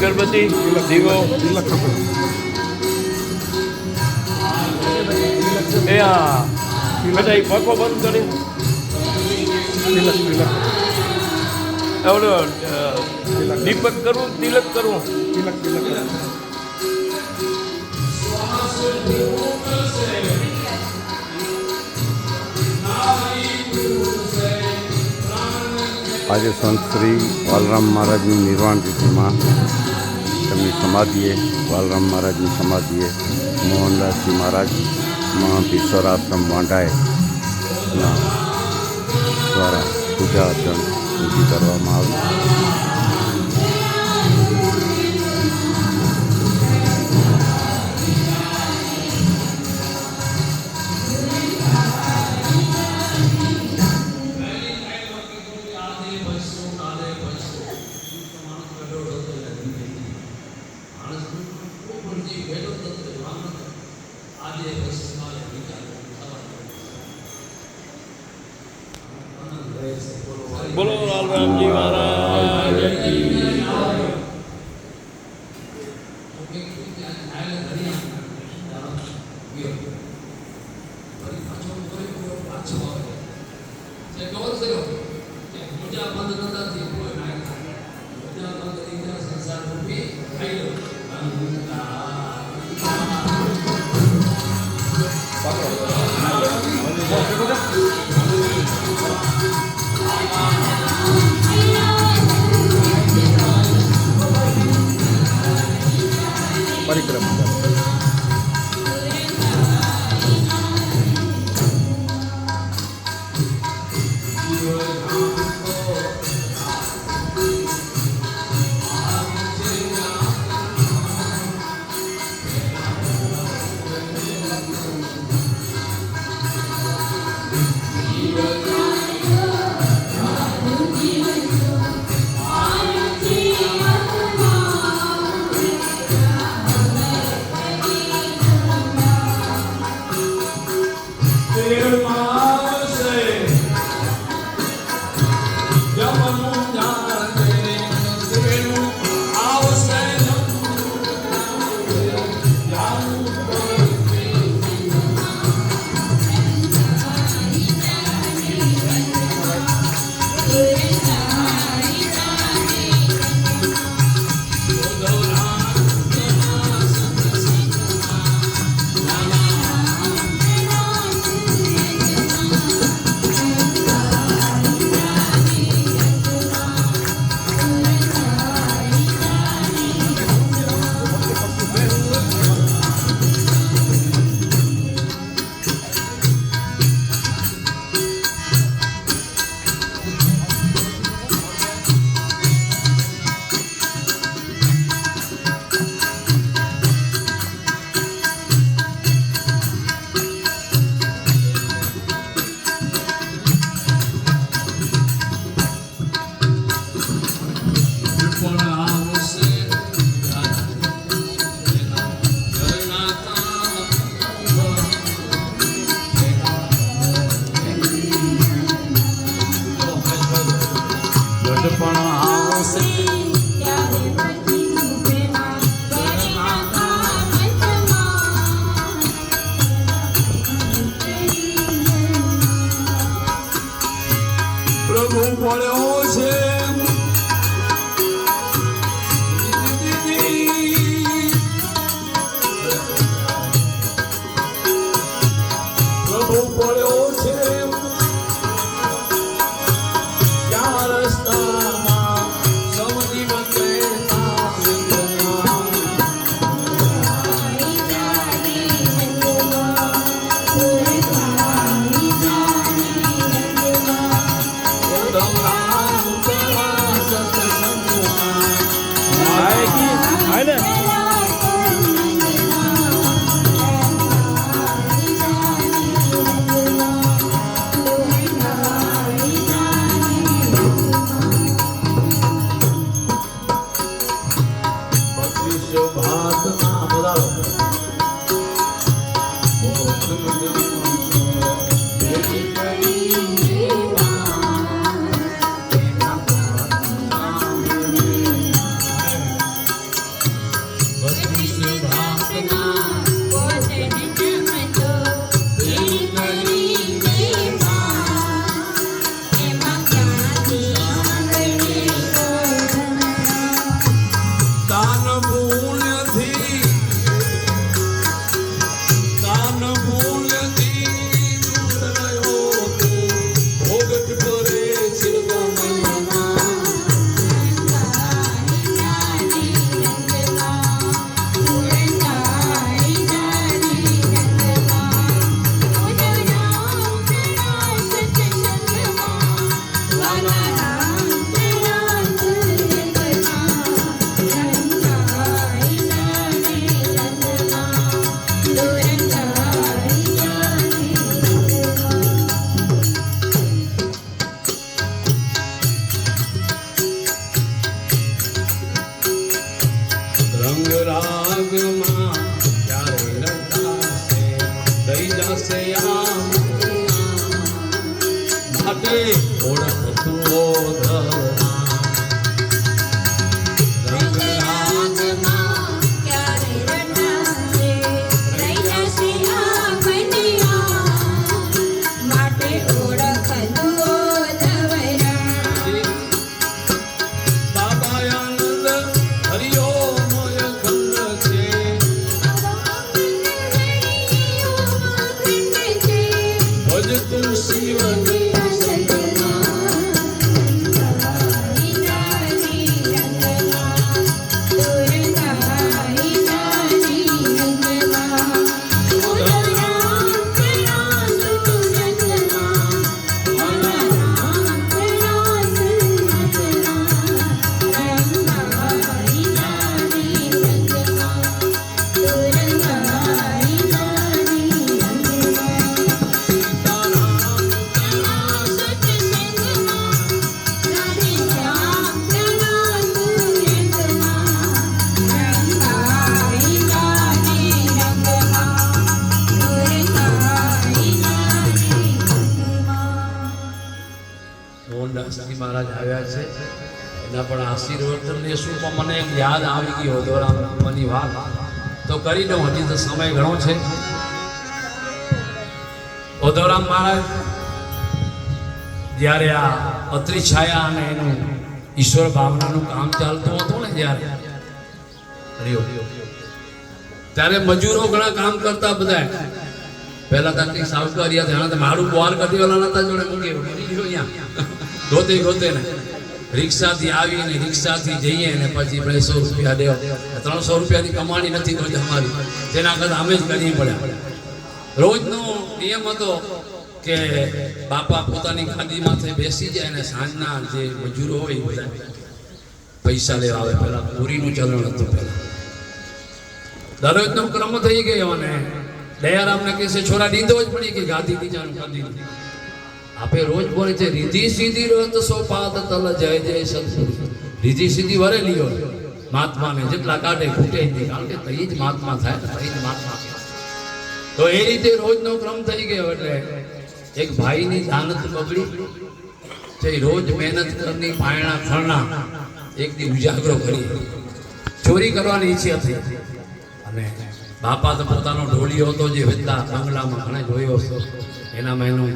અગરબત્તી દીવો. એ હા બધા એ પંખો બંધ કરી દીપક કરવું, તિલક કરવું. તિલક તિલક આજે સંત શ્રી બાલરામ મહારાજની નિર્વાણ તિથિમાં તેમની સમાધિએ બાલરામ મહારાજની સમાધિએ મોહનદાસજી મહારાજ મહાભીશ્વર આશ્રમ વાંઢાએના દ્વારા પૂજા અર્ચન વિધિ કરવામાં આવી. 우리 오락 કરી દઉં હજી તો સમય ઘણો છે. ઉદ્ધવરામ મહારાજ, જ્યારે આ અત્રી છાયા અને એનું ઈશ્વર ભાવનાનું કામ ચાલતું હતું ને જ્યારે ત્યારે મજૂરો ઘણા કામ કરતા બધા પહેલા તો કંઈક સાવકારી હતા મારું બહાર કરતી વાળા નતા જોડે મૂકી ગયો અહીંયા ગોતે ગોતે ને. રિક્ષાથી આવીને રિક્ષાથી જઈએ ને પછી બસો રૂપિયા દેવ. ત્રણસો રૂપિયાની કમાણી નથી તો અમારી. તેના કરતાં અમે જ કરવી પડ્યા. રોજનો નિયમ હતો કે બાપા પોતાની ગાદીમાંથી બેસી જાય અને સાંજના જે મજૂરો હોય બધા પૈસા લેવા આવે પહેલા. પૂરીનું ચલણ હતું પહેલા. દરરોજનો ક્રમ થઈ ગયો અને દયારામને કહે છે, છોરા દીધો જ પડી કે ગાદી બીજાનું ગાદી આપે રોજ બોલે છે, રીધી સીધી રોત સો પાદ તલ જય જય સદગુરુ રીધી સીધી વરેલી હોય. મહાત્માને જેટલા કાઢે ખૂટે નહીં, કારણ કે તઈ જ મહાત્મા થાય તઈ જ મહાત્મા તો એ રીતે રોજનો ક્રમ થઈ ગયો એટલે એક ભાઈની દાનત બગડી. જે રોજ મહેનત કરની પાયણા ખરણા એક દી ઉજાગરો કરી. ચોરી કરવાની ઈચ્છા થઈ. અને બાપા તો પોતાનો ઢોલિયો હતો જે વેચતા બંગલામાં ઘણા જોયો હતો એનામાં એનું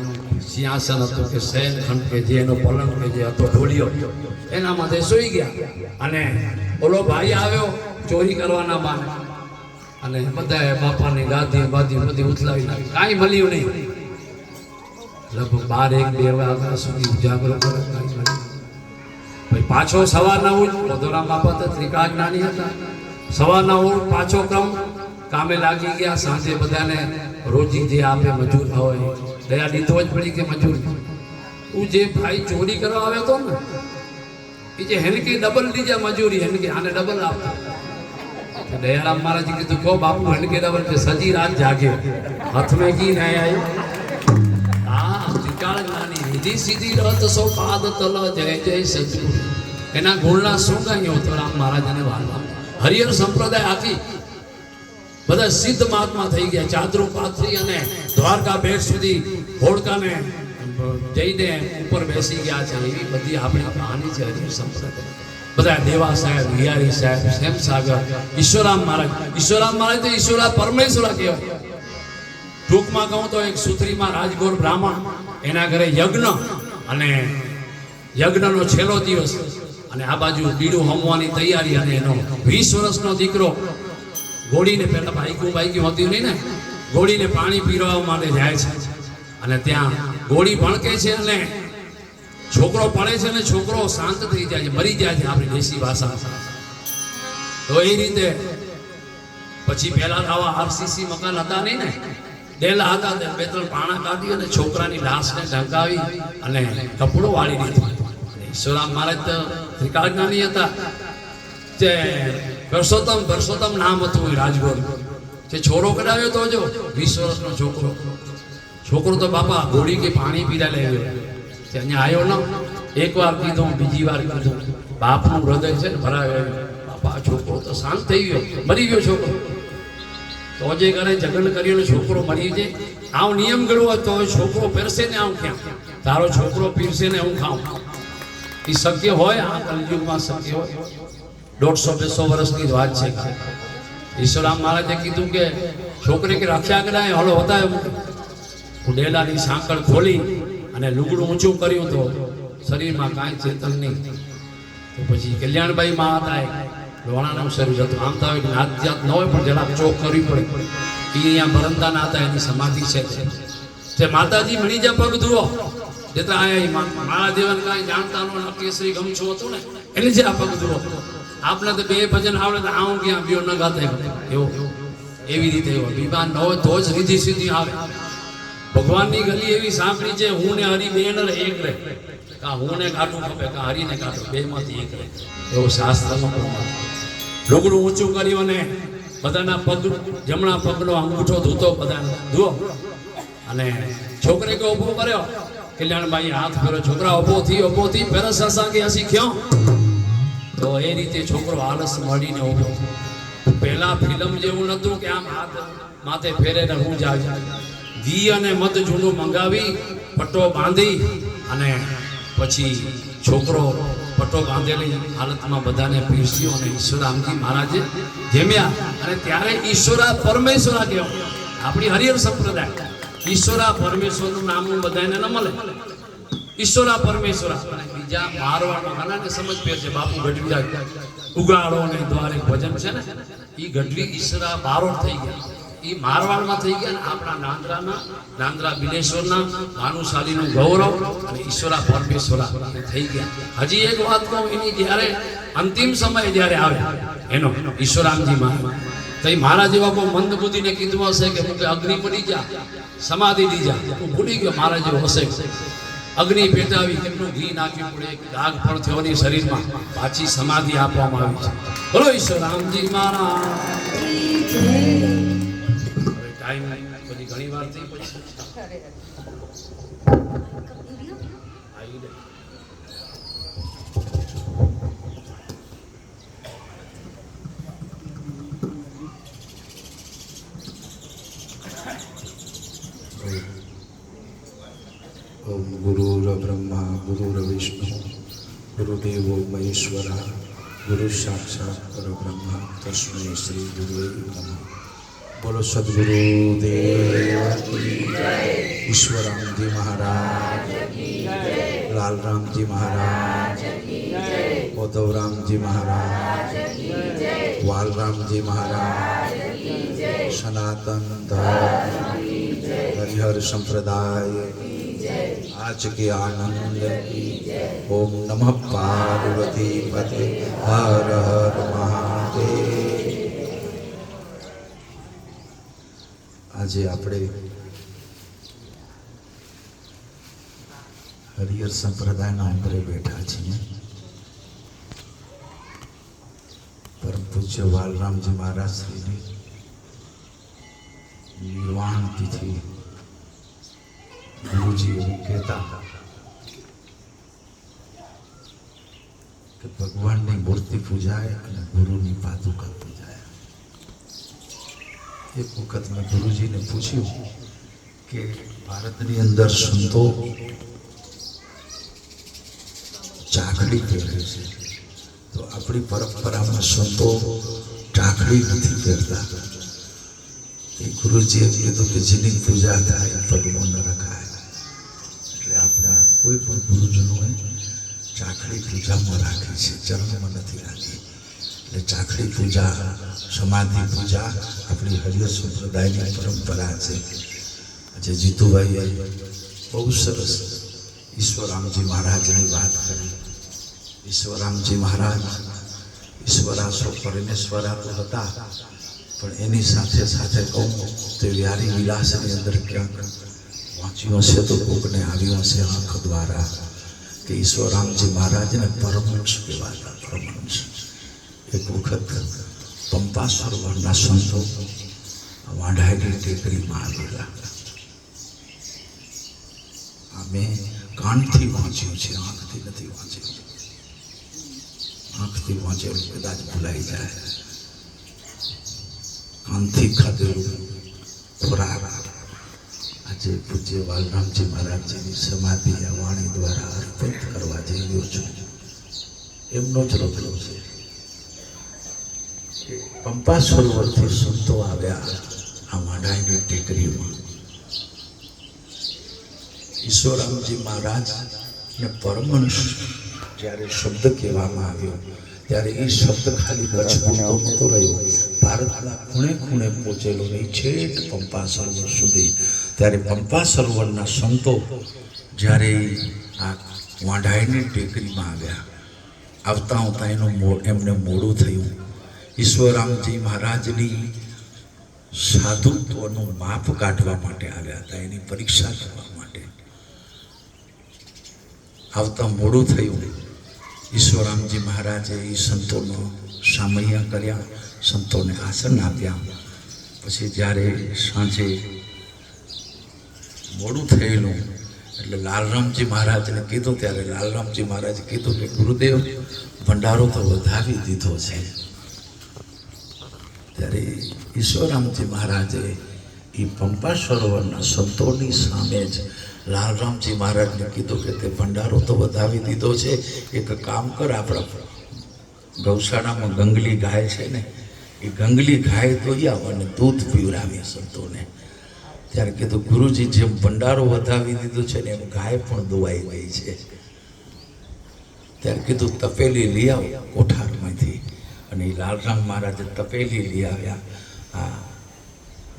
સિંહાસન હતું કે શયનખંડ કે જે એનો પલંગ કે જે હતો ઢોલિયો, એના તે સૂઈ ગયા. અને ઓલો ભાઈ આવ્યો ચોરી કરવાના બાને અને બધાએ બાપાની ગાદી બાદી બધી ઉથલાવી નાખી. કાંઈ મળ્યું નહીં. લગભગ બાર એક બે વાગ્યા સુધી ઉજાગરો કરે, કાંઈ મળ્યું. પછી પાછો સવારના ઉઠ વધોરામ બાપા તો ત્રિકાળ જ્ઞાની હતા. સવારના ઉઠ, પાછો ક્રમ, કામે લાગી ગયા, સાંજે બધાને રોજી જે આપે મજૂર હોય, દયા દીધો જ પડી કે મજૂર. હું જે ભાઈ ચોરી કરવા આવ્યો હતો ને, એ જે હેનકી ડબલ દીજા મજૂરી હેનકી આને ડબલ આપતો. દયારામ મહારાજ કીધું, કહો બાપુ હેનકી ડબલ કે સજી રાત જાગ્યો હાથ મેં કી ના આવ્યું આ વિકાળ જ્ઞાની રીધી સીધી રત સો પાદ તલ, જય જય સદગુરુ એના ગુણના શું ગાયો તો રામ મહારાજને વાલા હરિહર સંપ્રદાય આખી બધા સિદ્ધ મહાત્મા થઈ ગયા. ચાદરુ પાથરી અને દ્વારકા બેટ સુધી હોડકાને જઈને ઉપર બેસી ગયા છે. એવી બધી આપણી કહાની છે હજી સંપ્રદાય બધા દેવા સાહેબ વિહારી સાહેબ શ્યામ સાગર ઈશ્વરામ મહારાજ. ઈશ્વરામ મહારાજ તો ઈશ્વરા પરમેશ્વરા કહેવાય. ટૂંકમાં કહું તો એક સુત્રીમાં રાજગોર બ્રાહ્મણ. એના ઘરે યજ્ઞ અને યજ્ઞનો છેલ્લો દિવસ. અને આ બાજુ બીડું હમવાની તૈયારી અને એનો વીસ વર્ષનો દીકરો ઘોડીને પહેલાં બાઈકું બાઈકું હોતી નહીં ને? ઘોડીને પાણી પીરવા માટે જાય છે. અને ત્યાં ઘોડી ભણકે છે અને છોકરો પડે છે અને છોકરો શાંત થઈ જાય છે, મરી જાય છે આપણી દેશી ભાષા. તો એ રીતે પછી પહેલા તો આવા આરસીસી મકાન હતા નહીં ને? ડેલા હતા તે બે ત્રણ પાણા કાઢી અને છોકરાની લાશને ઢંકાવી અને કપડું વાળી દીધું. ઈશ્વરામ મહારાજ તો ત્રિકાળ જ્ઞાની હતા. જે પરસોત્તમ પરસોત્તમ નામ હતું રાજગોર. જે છોરો કઢાવ્યો તો જો, વીસ વર્ષનો છોકરો. છોકરો તો બાપા ગોળી કે પાણી પીરા લઈ ગયો. તે અહીંયા આવ્યો ન. એક વાર કીધું, બીજી વાર કીધું. બાપનું હૃદય છે ને ભરાવે. બાપા છોકરો તો શાંત થઈ ગયો. મરી ગયો છોકરો. તો જે ઘરે જગન કરીને છોકરો મરી જાય. આવ નિયમ ઘડવો તો છોકરો પહેરશે ને આવું ક્યાં? તારો છોકરો પીરશે ને હું ખાઉં. એ શક્ય હોય? આ કલયુગમાં શક્ય હોય? દોઢસો બેસો વર્ષની વાત છે. ઈશ્વરામ મહારાજે કીધું કે, છોકરી કે રાખ્યા કરાય હળો હતા હું ડેલાની સાંકળ ખોલી અને લુગડું ઊંચું કર્યું તો શરીરમાં કાંઈ ચેતન નહીં. તો પછી કલ્યાણબાઈ માં હતા એ લોણાનું શરીર હતું આમ તો નાત જાત ન હોય, પણ જરાક ચોક કરવી પડે. એ અહીંયા બરંદાના હતા, એની સમાધિ છે. તે માતાજી મણી જા પગ ધુઓ જેતા આયા મહાદેવન કાંઈ જાણતા નો કેસરી ગમછું હતું ને. એટલે જે આ પગ ધુઓ આપને તો બે ભજન આવડે તો આવું ક્યાં બીઓ ન ગાતે એવો. એવી રીતે એવો. બીમાર ન હોય તો જ રીધી સીધી આવે. ભગવાનની ગલી એવી સાંકળી છે, હું ને હરી બે ને એક રહે કા હું ને કાઢું ખપે, કા હરીને કાઢું બે માંથી એક રહે એવો શાસ્ત્રમાં પ્રમાણ. લુગડું ઊંચું કર્યું અને બધાના પગ, જમણા પગનો અંગૂઠો ધૂતો બધાને. ધુઓ અને છોકરે કે ઊભો કર્યો. કલ્યાણભાઈ હાથ ફેરો છોકરા ઊભો થી ઊભો થી પેરસ કે હસી ખ્યો તો એ રીતે છોકરો આળસ મળીને ઊભો. પહેલા ફિલ્મ જેવું નતું કે આમ હાથ માથે ફેરે ને હું જાય ઘી અને મધ જૂનું મંગાવી, પટ્ટો બાંધી અને પછી છોકરો પટ્ટો બાંધેલી હાલતમાં બધાને પીરસ્યો અને ઈશ્વરામજી મહારાજે જેમ્યા અને ત્યારે ઈશ્વરા પરમેશ્વરા કહેવાય. આપણી હરિહર સંપ્રદાય. ઈશ્વરા પરમેશ્વરનું નામનું બધાને ન મળે. ઈશ્વરા પરમેશ્વરા બીજા મારવાનો ઘણાને સમજ પે છે, બાપુ ગઢવી ઉગાડો ને દ્વારે ભજન છે ને એ ગઢવી ઈશ્વરા બારોટ થઈ ગયા. એ મારવાડમાં થઈ ગયા આપણા નાંદરાના, નાંદરા બિલેશ્વરના ભાનુશાલીનું ગૌરવ અને ઈશ્વરા પરમેશ્વરા થઈ ગયા. હજી એક વાત કહું, એની જ્યારે અંતિમ સમય જ્યારે આવે, એનો ઈશ્વરામજી તો એ મારા જેવા કોઈ મંદ બુદ્ધિને કીધું હશે કે હું અગ્નિ પડી જા, સમાધિ દી જા, હું ભૂલી ગયો, મારા જેવો હશે. અગ્નિ પેટાવી કેટલું ઘી નાખ્યું પડે દાગ પણ થયોની શરીરમાં. પાછી સમાધિ આપવામાં આવી છે. બોલો ઈશ્વર, રામજી મારા ટાઈમ બધી ઘણી વાર થઈ પછી આવી ગઈ. ઓમ ગુરુર્બ્રહ્મા ગુરુર્વિષ્ણુ ગુરુદેવો મહેશ્વર, ગુરુ સાક્ષાત પરબ્રહ્મ તસ્મૈ શ્રી ગુરુએ નમઃ. બોલો સદગુરુદેવ ઈશ્વરામજી મહારાજ લાલરામજી મહારાજ ઉદ્ધવરામજી મહારાજ વાલરામજી મહારાજ સનાતન ધર્મ હરિહર સંપ્રદાય આજ કે આનંદ ઓમ નમઃ પાર્વતી પતે હર હર મહાદેવ આજે આપણે હરિહર સંપ્રદાયના અંતરે બેઠા છીએ પરમ પૂજ્ય બાલરામજી મહારાજ શ્રીની નિર્વાણ તિથિ ગુરુજી એવું કહેતા કે ભગવાનની મૂર્તિ પૂજાય અને ગુરુની પાદુકા પૂજાય. એક વખત મેં ગુરુજીને પૂછ્યું કે ભારતની અંદર સંતો ચાકડી પહેરે છે. તો આપણી પરંપરામાં સંતો ચાકડી નથી પહેરતા. એ ગુરુજીએ કીધું કે જેની પૂજા થાય પગમાં ન રખાય. કોઈ પણ ગુરુજનોએ ચાખડી પૂજામાં રાખી છે, ચરણમાં નથી રાખી. એટલે ચાખડી પૂજા, સમાધિ પૂજા આપણી હરિય સંપ્રદાયની પરંપરા છે. આજે જીતુભાઈએ બહુ સરસ ઈશ્વરામજી મહારાજની વાત કરી. ઈશ્વરામજી મહારાજ ઈશ્વરાસો પરમેશ્વરા તો હતા, પણ એની સાથે સાથે કહું તે વ્યારી વિલાસની અંદર ક્યાંક વાંચ્યું હશે તો કોકને આવ્યું હશે આંખ દ્વારા કે ઈશ્વરામજી મહારાજને પરમહંસ કહેવાતા, પરમહંસ. એક વખત પંપા સરોવરના સંતો વાંઢાયેલી ટેકરીમાં આવેલા. અમે કાનથી વાંચ્યું છે, આંખથી નથી વાંચ્યું. આંખથી વાંચેલું કદાચ ભૂલાઈ જાય. કાનથી ખાધેલું ખોરાક આ જે પૂજ્ય બાલરામજી મહારાજજીની સમાધિ આ વાણી દ્વારા અર્પિત કરવા જઈ રહ્યો છું. એમનો જ રગલો છે. પંપા સરોવરથી સંતો આવ્યા આ માડાઈની ટેકરીમાં ઈશ્વરામજી મહારાજ ને પરમહંસ જ્યારે શબ્દ કહેવામાં આવ્યો ત્યારે એ શબ્દ ખાલી કચ્છ પૂરતો નહોતો રહ્યો. ભારતના ખૂણે ખૂણે પહોંચેલો નહીં છેક પંપા સરોવર સુધી ત્યારે પંપા સરોવરના સંતો જ્યારે આ વાંઢાઈની ટેકરીમાં આવ્યા, આવતા આવતા એનું એમને મોડું થયું. ઈશ્વરામજી મહારાજની સાધુત્વનું માપ કાઢવા માટે આવ્યા હતા, એની પરીક્ષા કરવા માટે. આવતા મોડું થયું. ઈશ્વરામજી મહારાજે એ સંતોનો સામૈયા કર્યા, સંતોને આસન આપ્યા. પછી જ્યારે સાંજે મોડું થયેલું. એટલે લાલરામજી મહારાજને કીધું, ત્યારે લાલરામજી મહારાજે કીધું કે ગુરુદેવ, ભંડારો તો વધાવી દીધો છે. ત્યારે ઈશ્વરરામજી મહારાજે એ પંપા સરોવરના સંતોની સામે જ લાલરામજી મહારાજને કીધું કે તે ભંડારો તો વધાવી દીધો છે. એક કામ કર, આપણા ગૌશાળામાં ગંગલી ગાય છે ને, એ ગંગલી ગાય તો આવ અને દૂધ પીવડાવીએ સંતોને. ત્યારે કીધું, ગુરુજી, જેમ ભંડારો વધાવી દીધો છે ને એમ ગાય પણ દોવાઈ ગઈ છે. ત્યારે કીધું, તપેલી લઈ આવો કોઠારમાંથી. અને એ લાલરામ મહારાજે તપેલી લઈ આવ્યા. આ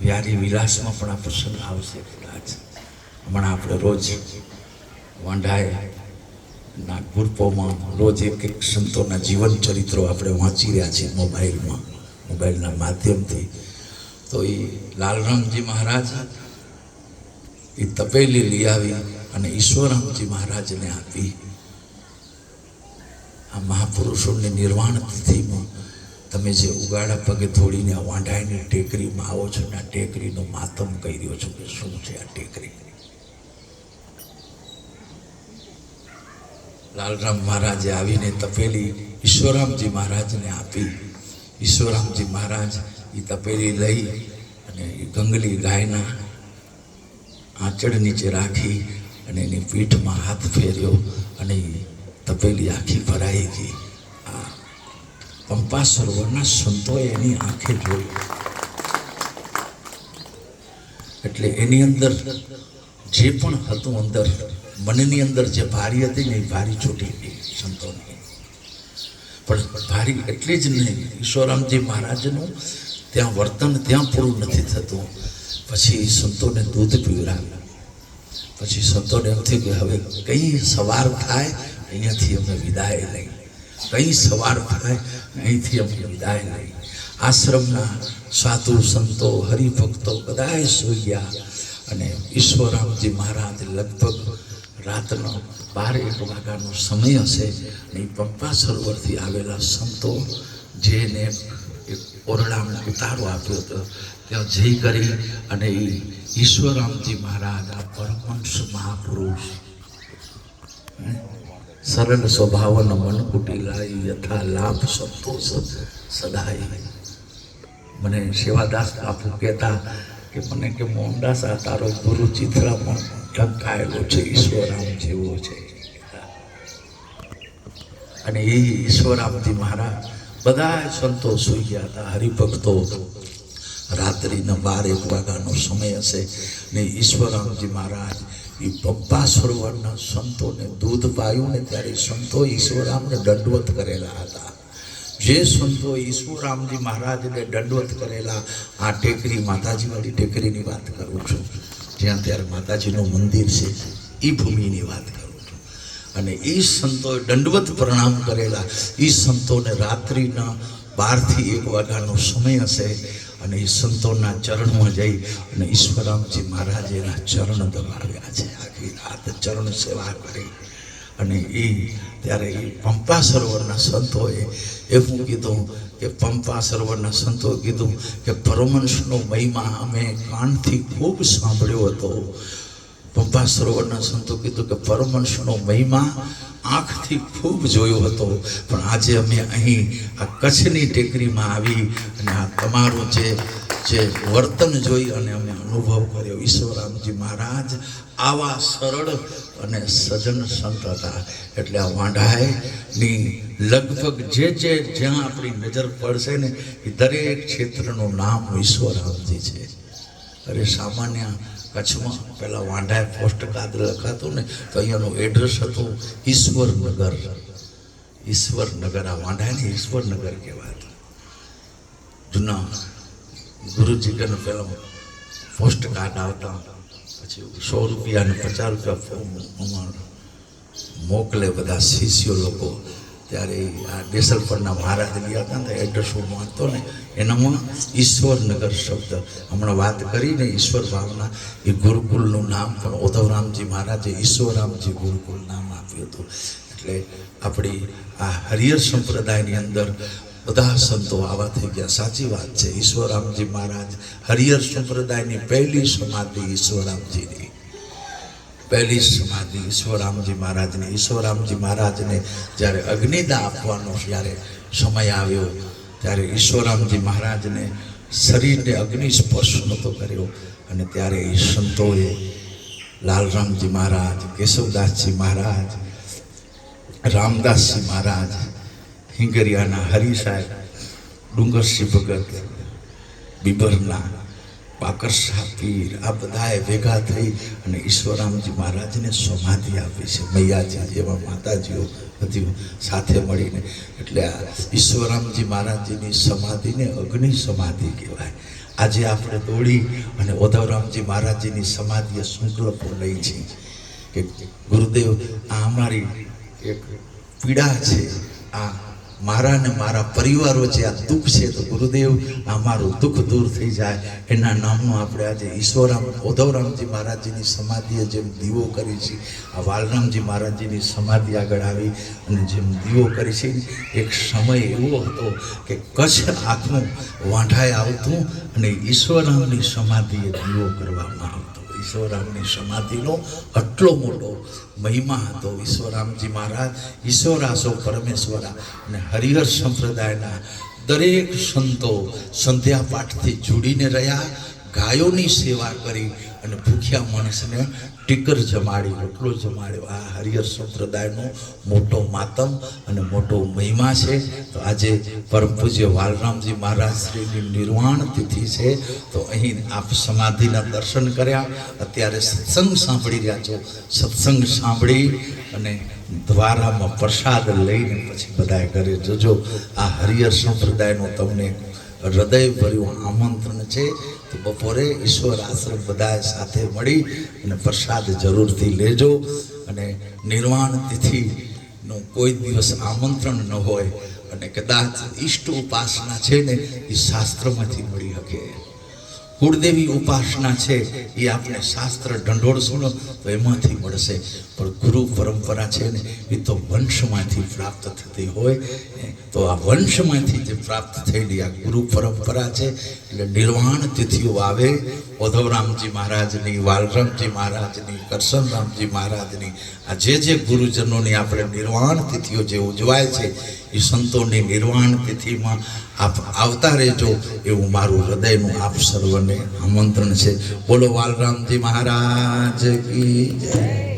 વ્યારી વિલાસમાં પણ આ પ્રસંગ આવશે કદાચ. હમણાં આપણે રોજ વાંઢાય ના ગ્રુપોમાં રોજ એક એક સંતોના જીવન ચરિત્રો આપણે વાંચી રહ્યા છીએ મોબાઈલમાં, મોબાઈલના માધ્યમથી. તો એ લાલરામજી મહારાજ એ તપેલી લઈ આવી અને ઈશ્વરમજી મહારાજને આપી. આ મહાપુરુષોની નિર્વાણ તિથિમાં તમે જે ઉગાડા પગે થોડીને આ ટેકરીમાં આવો છો ને આ ટેકરીનો માતમ કહી રહ્યો છો કે શું છે આ ટેકરી? લાલરામ મહારાજે આવીને તપેલી ઈશ્વરામજી મહારાજને આપી. ઈશ્વરામજી મહારાજ એ તપેલી લઈ અને ગંગલી ગાયના આંચળ નીચે રાખી અને એની પીઠમાં હાથ ફેર્યો અને તપેલી આખી ભરાઈ ગઈ. આ પંપા સરોવરના સંતોએ એની આંખે જોઈ એટલે એની અંદર જે પણ હતું અંદર, મનની અંદર જે ભારી હતી ને એ ભારી છૂટી ગઈ સંતોની. પણ ભારી એટલી જ નહીં ઈશ્વરામજી મહારાજનું ત્યાં વર્તન ત્યાં પૂરું નથી થતું. પછી સંતોને દૂધ પીવડાવ્યું. પછી સંતોને એમ થયું કે હવે કઈ સવાર થાય, અહીંયાથી અમે વિદાય લઈ. કઈ સવાર થાય, અહીંથી અમે વિદાય લઈ. આશ્રમના સાધુ, સંતો, હરિભક્તો બધાએ સુઈ ગયા અને ઈશ્વરામજી મહારાજ લગભગ રાતનો બાર એક વાગ્યાનો સમય હશે અને એ પંપા સરોવરથી આવેલા સંતો જેને એક ઓરડામાં ઉતારો આપ્યો હતો, ત્યાં જઈ કરી અને એ ઈશ્વરામજી મહારાજ આ પરમહંસ મહાપુરુષ સરળ સ્વભાવનો મન કુટિલાઈ યથા લાભ સંતોષ સદાય. મને સેવાદાસ બાપુ કહેતા કે મને કે મોહનદાસ, આ તારો ગુરુ ચિત્રામાં ઢંકાયેલો છે ઈશ્વરામ જેવો છે. અને એ ઈશ્વરામજી મહારાજ બધા સંતો સુઈ ગયા હતા, હરિભક્તો. રાત્રિના બાર એક વાગ્યાનો સમય હશે ને ઈશ્વરામજી મહારાજ એ પપ્પા સરોવરના સંતોને, દૂધ પાયું ને ત્યારે સંતો ઈશ્વરામને દંડવત કરેલા હતા. જે સંતો ઈશ્વરામજી મહારાજને દંડવત કરેલા, આ ટેકરી માતાજીવાળી ટેકરીની વાત કરું છું. જ્યાં ત્યારે માતાજીનું મંદિર છે એ ભૂમિની વાત કરું છું. અને એ સંતોએ દંડવત પ્રણામ કરેલા. એ સંતોને રાત્રિના બારથી એક વાગ્યાનો સમય હશે અને એ સંતોના ચરણમાં જઈ અને ઈશ્વરામજી મહારાજે એના ચરણ દબાવ્યા છે. આખી રાત ચરણ સેવા કરી. અને એ ત્યારે એ પંપા સરોવરના સંતોએ એવું કીધું કે પંપા સરોવરના સંતોએ કીધું કે પરમંશનો મહિમા અમે કાનથી ખૂબ સાંભળ્યો હતો. પંપા સરોવરના સંતો કીધું કે પરમંશનો મહિમા આંખથી ખૂબ જોયો હતો. પણ આજે અમે અહીં આ કચ્છની ટેકરીમાં આવી અને આ તમારું જે જે વર્તન જોઈ અને અમે અનુભવ કર્યો. ઈશ્વરામજી મહારાજ આવા સરળ અને સજન સંત હતા. એટલે આ વાંઢાઈની લગભગ જે જે જ્યાં આપણી નજર પડશે ને એ દરેક ક્ષેત્રનું નામ ઈશ્વરામજી છે. અરે સામાન્ય કચ્છમાં પહેલાં વાંઢાએ પોસ્ટ કાર્ડ લખાતું ને, તો અહીંયાનું એડ્રેસ હતું ઈશ્વરનગર. ઈશ્વરનગર, આ વાંઢાને ઈશ્વરનગર કહેવાતું જૂના ગુરુજી કને પહેલાં પોસ્ટ કાર્ડ આવતા, પછી સો રૂપિયા અને પચાસ રૂપિયા ફોર્મ મોકલે બધા શિષ્યો લોકો. ત્યારે આ દેસલપરના મહારાજ ગયા હતા ને એડ્રેસ હું વાંચતો ને એનામાં ઈશ્વરનગર શબ્દ. હમણાં વાત કરીને ઈશ્વર ભાવના, એ ગુરુકુલનું નામ પણ ઉદ્ધવરામજી મહારાજે ઈશ્વરામજી ગુરુકુલ નામ આપ્યું હતું. એટલે આપણી આ હરિહર સંપ્રદાયની અંદર બધા સંતો આવા થઈ ગયા. સાચી વાત છે ઈશ્વરરામજી મહારાજ હરિહર સંપ્રદાયની પહેલી સમાધિ ઈશ્વરામજીની. પહેલી સમાધિ ઈશ્વરામજી મહારાજને. ઈશ્વરામજી મહારાજને જ્યારે અગ્નિદા આપવાનો જ્યારે સમય આવ્યો, ત્યારે ઈશ્વરામજી મહારાજને શરીરને અગ્નિ સ્પર્શ નહોતો કર્યો અને ત્યારે એ સંતોએ લાલરામજી મહારાજ, કેશવદાસજી મહારાજ, રામદાસજી મહારાજ, હિંગરિયાના હરિ સાહેબ, ડુંગરસિંહ ભગત, બીબરના પાકર પીર આ બધાએ ભેગા થઈ અને ઈશ્વરામજી મહારાજને સમાધિ આપી છે. મૈયાજી જેવા માતાજીઓ બધી સાથે મળીને. એટલે આ ઈશ્વરામજી મહારાજજીની સમાધિને અગ્નિ સમાધિ કહેવાય. આજે આપણે દોડી અને ઉદ્ધવરામજી મહારાજજીની સમાધિએ સંકલ્પો લઈ છે કે ગુરુદેવ, આ અમારી એક પીડા છે. આ મારા ને મારા પરિવાર વચ્ચે આ દુઃખ છે, તો ગુરુદેવ, આ મારું દુઃખ દૂર થઈ જાય. એના નામનું આપણે આજે ઈશ્વરામ, ઉદ્ધવરામજી મહારાજજીની સમાધિએ જેમ દીવો કરી છે, આ વાલરામજી મહારાજજીની સમાધિ આગળ આવી અને જેમ દીવો કરી છે, એક સમય એવો હતો કે કચ્છ આખું વાંઢાએ આવતું અને ઈશ્વરામની સમાધિએ દીવો કરવામાં આવતો. ઈશ્વરામની સમાધિનો આટલો મોટો મહિમા હતો ઈશ્વરામજી મહારાજ, ઈશ્વરાસો પરમેશ્વરા અને હરિહર સંપ્રદાયના દરેક સંતો સંધ્યા પાઠથી જોડીને રહ્યા, ગાયોની સેવા કરી અને ભૂખ્યા માણસને ટીકર જમાડી, રોટલો જમાડ્યો. આ હરિહર સંપ્રદાયનો મોટો માતમ અને મોટો મહિમા છે. તો આજે પરમ પૂજ્ય વાલરામજી મહારાજ શ્રીની નિર્વાણ તિથિ છે. તો અહીં આપ સમાધિના દર્શન કર્યા. અત્યારે સત્સંગ સાંભળી રહ્યા છો. સત્સંગ સાંભળી અને દ્વારામાં પ્રસાદ લઈને પછી બધાએ ઘરે જજો. આ હરિહર સંપ્રદાયનો તમને હૃદયભર્યું આમંત્રણ છે. તો બપોરે ઈશ્વર આશ્રમ બધા સાથે મળી અને પ્રસાદ જરૂરથી લેજો અને નિર્વાણ તિથિનું કોઈ દિવસ આમંત્રણ ન હોય અને કદાચ ઈષ્ટ ઉપાસના છે ને એ શાસ્ત્રમાંથી મળી શકે કુળદેવી ઉપાસના છે એ આપણે શાસ્ત્ર ઢંઢોળશું તો એમાંથી મળશે. પણ ગુરુ પરંપરા છે ને, એ તો વંશમાંથી પ્રાપ્ત થતી હોય. તો આ વંશમાંથી જે પ્રાપ્ત થયેલી આ ગુરુ પરંપરા છે, એટલે નિર્વાણ તિથિઓ આવે. ઓધવરામજી મહારાજની વાલરામજી મહારાજની કરશનરામજી મહારાજની, આ જે જે ગુરુજનોની આપણે નિર્વાણ તિથિઓ જે ઉજવાય છે, એ સંતોની નિર્વાણ તિથિમાં આપ આવતા રહેજો. એવું મારું હૃદયનું આપ સર્વને આમંત્રણ છે. બોલો વાલરામજી મહારાજ કી જય.